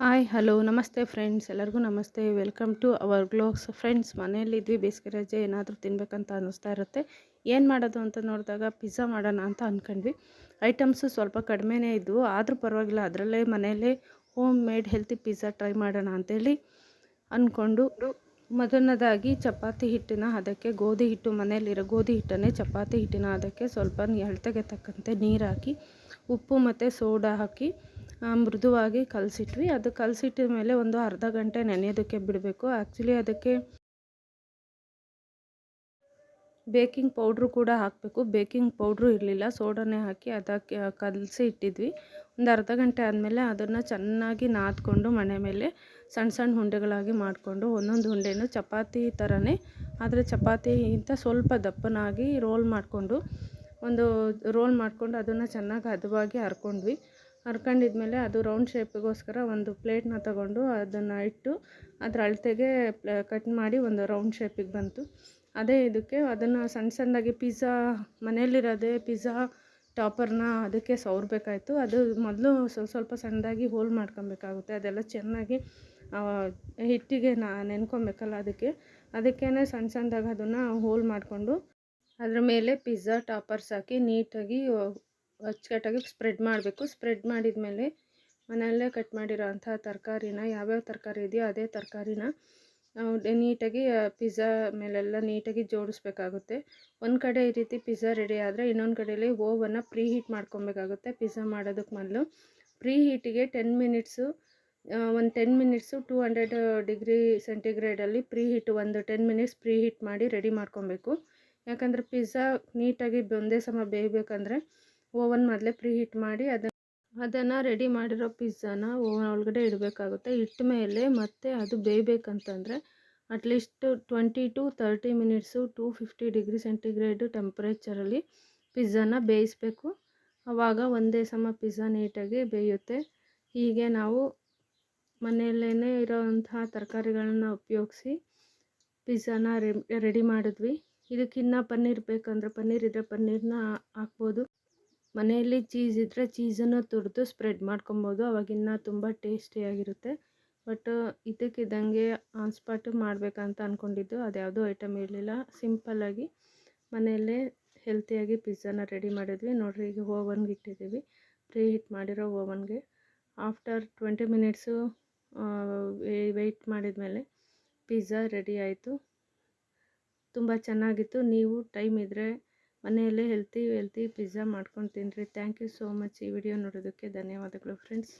Hi hello ನಮಸ್ತೆ friends ಎಲ್ಲರಿಗೂ ನಮಸ್ತೆ. Welcome to our vlogs friends ಮನೆಯಲ್ಲಿದ್ವಿ ಬೇಸಿಗೆ ರಜೆ, ಏನಾದರೂ ತಿನ್ನಬೇಕಂತ ಅನ್ನಿಸ್ತಾ ಇರುತ್ತೆ. ಏನು ಮಾಡೋದು ಅಂತ ನೋಡಿದಾಗ ಪಿಜ್ಜಾ ಮಾಡೋಣ ಅಂತ ಅಂದ್ಕೊಂಡ್ವಿ ಐಟಮ್ಸು ಸ್ವಲ್ಪ ಕಡಿಮೆನೇ ಇದ್ವು, ಆದರೂ ಪರವಾಗಿಲ್ಲ, ಅದರಲ್ಲೇ ಮನೆಯಲ್ಲೇ home made healthy pizza try ಮಾಡೋಣ ಅಂತೇಳಿ ಅಂದ್ಕೊಂಡು ಮೊದಲನೇದಾಗಿ ಚಪಾತಿ ಹಿಟ್ಟಿನ ಅದಕ್ಕೆ ಗೋಧಿ ಹಿಟ್ಟು, ಮನೆಯಲ್ಲಿರೋ ಗೋಧಿ ಹಿಟ್ಟನ್ನೇ ಚಪಾತಿ ಹಿಟ್ಟಿನ ಅದಕ್ಕೆ ಸ್ವಲ್ಪ ಎಳ್ತೆಗೆ ತಕ್ಕಂತೆ ನೀರು ಹಾಕಿ ಉಪ್ಪು ಮತ್ತು ಸೋಡಾ ಹಾಕಿ ಮೃದುವಾಗಿ ಕಲಸಿಟ್ವಿ. ಅದು ಕಲಸಿಟ್ಟಿದ ಮೇಲೆ ಒಂದು ಅರ್ಧ ಗಂಟೆ ನೆನೆಯೋದಕ್ಕೆ ಬಿಡಬೇಕು. ಆ್ಯಕ್ಚುಲಿ ಅದಕ್ಕೆ ಬೇಕಿಂಗ್ ಪೌಡ್ರು ಕೂಡ ಹಾಕಬೇಕು. ಬೇಕಿಂಗ್ ಪೌಡ್ರು ಇರಲಿಲ್ಲ. ಸೋಡಾನೇ ಹಾಕಿ ಅದಕ್ಕೆ ಕಲಸಿ ಇಟ್ಟಿದ್ವಿ. ಒಂದು ಅರ್ಧ ಗಂಟೆ ಆದಮೇಲೆ ಅದನ್ನು ಚೆನ್ನಾಗಿ ನಾದ್ಕೊಂಡು ಮನೆ ಮೇಲೆ ಸಣ್ಣ ಸಣ್ಣ ಉಂಡೆಗಳಾಗಿ ಮಾಡಿಕೊಂಡು ಒಂದೊಂದು ಉಂಡೆನೂ ಚಪಾತಿ ಥರನೇ ಆದರೆ ಚಪಾತಿಗಿಂತ ಸ್ವಲ್ಪ ದಪ್ಪನಾಗಿ ರೋಲ್ ಮಾಡಿಕೊಂಡು, ಒಂದು ರೋಲ್ ಮಾಡಿಕೊಂಡು ಅದನ್ನು ಚೆನ್ನಾಗಿ ಹದವಾಗಿ ಹರ್ಕೊಂಡ್ವಿ. ಹರ್ಕೊಂಡಿದ್ಮೇಲೆ ಅದು ರೌಂಡ್ ಶೇಪಿಗೋಸ್ಕರ ಒಂದು ಪ್ಲೇಟ್ನ ತಗೊಂಡು ಅದನ್ನು ಇಟ್ಟು ಅದರ ಅಳತೆಗೆ ಕಟ್ ಮಾಡಿ ಒಂದು ರೌಂಡ್ ಶೇಪಿಗೆ ಬಂತು. ಅದೇ ಇದಕ್ಕೆ ಅದನ್ನು ಸಣ್ಣ ಸಣ್ಣದಾಗಿ ಪಿಜ್ಜಾ ಮನೆಯಲ್ಲಿರೋದೇ ಪಿಜ್ಜಾ ಟಾಪರ್ನ ಅದಕ್ಕೆ ಸವರಬೇಕಾಯ್ತು. ಅದು ಮೊದಲು ಸ್ವಲ್ಪ ಸ್ವಲ್ಪ ಸಣ್ಣದಾಗಿ ಹೋಲ್ ಮಾಡ್ಕೊಬೇಕಾಗುತ್ತೆ. ಅದೆಲ್ಲ ಚೆನ್ನಾಗಿ ಹಿಟ್ಟಿಗೆ ನಾ, ನೆನ್ಕೊಬೇಕಲ್ಲ ಅದಕ್ಕೆ. ಅದಕ್ಕೇ ಸಣ್ಣ ಸಣ್ಣದಾಗಿ ಅದನ್ನು ಹೋಲ್ ಮಾಡಿಕೊಂಡು ಅದ್ರ ಮೇಲೆ ಪಿಜ್ಜಾ ಟಾಪರ್ಸ್ ಹಾಕಿ ನೀಟಾಗಿ ಅಚ್ಚುಕಟ್ಟಾಗಿ ಸ್ಪ್ರೆಡ್ ಮಾಡಬೇಕು. ಸ್ಪ್ರೆಡ್ ಮಾಡಿದ ಮೇಲೆ ಮನೆಯಲ್ಲೇ ಕಟ್ ಮಾಡಿರೋ ಅಂಥ ತರಕಾರಿನ ಯಾವ್ಯಾವ ತರಕಾರಿ ಇದೆಯೋ ಅದೇ ತರಕಾರಿನ ನೀಟಾಗಿ ಪಿಜ್ಜಾ ಮೇಲೆಲ್ಲ ನೀಟಾಗಿ ಜೋಡಿಸ್ಬೇಕಾಗುತ್ತೆ. ಒಂದು ಕಡೆ ಈ ರೀತಿ ಪಿಜ್ಜಾ ರೆಡಿ ಆದರೆ ಇನ್ನೊಂದು ಕಡೆಯಲ್ಲಿ ಓವನ್ನು ಪ್ರೀ ಹೀಟ್ ಮಾಡ್ಕೊಬೇಕಾಗುತ್ತೆ ಪಿಜ್ಜಾ ಮಾಡೋದಕ್ಕೆ ಮೊದಲು. ಪ್ರೀ ಹೀಟಿಗೆ ಟೆನ್ ಮಿನಿಟ್ಸು ಒಂದು ten minutes two hundred degree ಸೆಂಟಿಗ್ರೇಡಲ್ಲಿ preheat ಒಂದು ಟೆನ್ ಮಿನಿಟ್ಸ್ ಪ್ರೀ ಹೀಟ್ ಮಾಡಿ ರೆಡಿ ಮಾಡ್ಕೊಬೇಕು. ಯಾಕಂದರೆ ಪಿಜ್ಜಾ ನೀಟಾಗಿ ಒಂದೇ ಸಮ ಬೇಯಬೇಕಂದ್ರೆ ಓವನ್ ಮೊದಲೇ ಪ್ರೀ ಹೀಟ್ ಮಾಡಿ ಅದನ್ನು ಅದನ್ನು ರೆಡಿ ಮಾಡಿರೋ ಪಿಜ್ಜಾನ ಓವನ್ ಒಳಗಡೆ ಇಡಬೇಕಾಗುತ್ತೆ. ಇಟ್ಟ ಮೇಲೆ ಮತ್ತೆ ಅದು ಬೇಯಬೇಕಂತಂದರೆ at least twenty to thirty minutes two fifty degree centigrade ಟೆಂಪ್ರೇಚರಲ್ಲಿ ಪಿಜ್ಜಾನ ಬೇಯಿಸಬೇಕು. ಆವಾಗ ಒಂದೇ ಸಮ ಪಿಜ್ಜಾ ನೀಟಾಗಿ ಬೇಯುತ್ತೆ. ಹೀಗೆ ನಾವು ಮನೆಯಲ್ಲೇ ಇರೋವಂತಹ ತರಕಾರಿಗಳನ್ನ ಉಪಯೋಗಿಸಿ ಪಿಜ್ಜಾನ ರೆಡಿ ಮಾಡಿದ್ವಿ. ಇದಕ್ಕಿನ್ನ ಪನ್ನೀರ್ ಬೇಕಂದರೆ ಪನ್ನೀರ್ ಇದ್ದರೆ ಪನ್ನೀರನ್ನ ಹಾಕ್ಬೋದು. ಮನೆಯಲ್ಲಿ ಚೀಸ್ ಇದ್ದರೆ ಚೀಸನ್ನು ತುರಿದು ಸ್ಪ್ರೆಡ್ ಮಾಡ್ಕೊಬೋದು. ಅವಾಗಿನ್ನ ತುಂಬ ಟೇಸ್ಟಿಯಾಗಿರುತ್ತೆ ಬಟ್ ಇದಕ್ಕಿದ್ದಂಗೆ ಆನ್ ಸ್ಪಾಟ್ ಮಾಡಬೇಕಂತ ಅಂದ್ಕೊಂಡಿದ್ದು ಅದ್ಯಾವುದೂ ಐಟಮ್ ಇರಲಿಲ್ಲ. ಸಿಂಪಲ್ಲಾಗಿ ಮನೆಯಲ್ಲೇ ಹೆಲ್ತಿಯಾಗಿ ಪಿಜ್ಜಾನ ರೆಡಿ ಮಾಡಿದ್ವಿ. ನೋಡಿರಿ, ಈಗ ಓವನ್ಗೆ ಇಟ್ಟಿದ್ದೀವಿ. ಪ್ರೀ ಹೀಟ್ ಮಾಡಿರೋ ಓವನ್ಗೆ. ಆಫ್ಟರ್ ಟ್ವೆಂಟಿ ಮಿನಿಟ್ಸು ವೆಯ್ಟ್ ಮಾಡಿದ್ಮೇಲೆ ಪಿಜ್ಜಾ ರೆಡಿ ಆಯಿತು. ತುಂಬ ಚೆನ್ನಾಗಿತ್ತು. ನೀವು ಟೈಮ್ ಇದ್ದರೆ ಮನೆಯಲ್ಲೇ ಹೆಲ್ತಿ ಹೆಲ್ತಿ ಪಿಜ್ಜಾ ಮಾಡ್ಕೊಂಡು ತಿನ್ನಿರಿ ಥ್ಯಾಂಕ್ ಯು ಸೋ ಮಚ್ ಈ ವಿಡಿಯೋ ನೋಡೋದಕ್ಕೆ. ಧನ್ಯವಾದಗಳು ಫ್ರೆಂಡ್ಸ್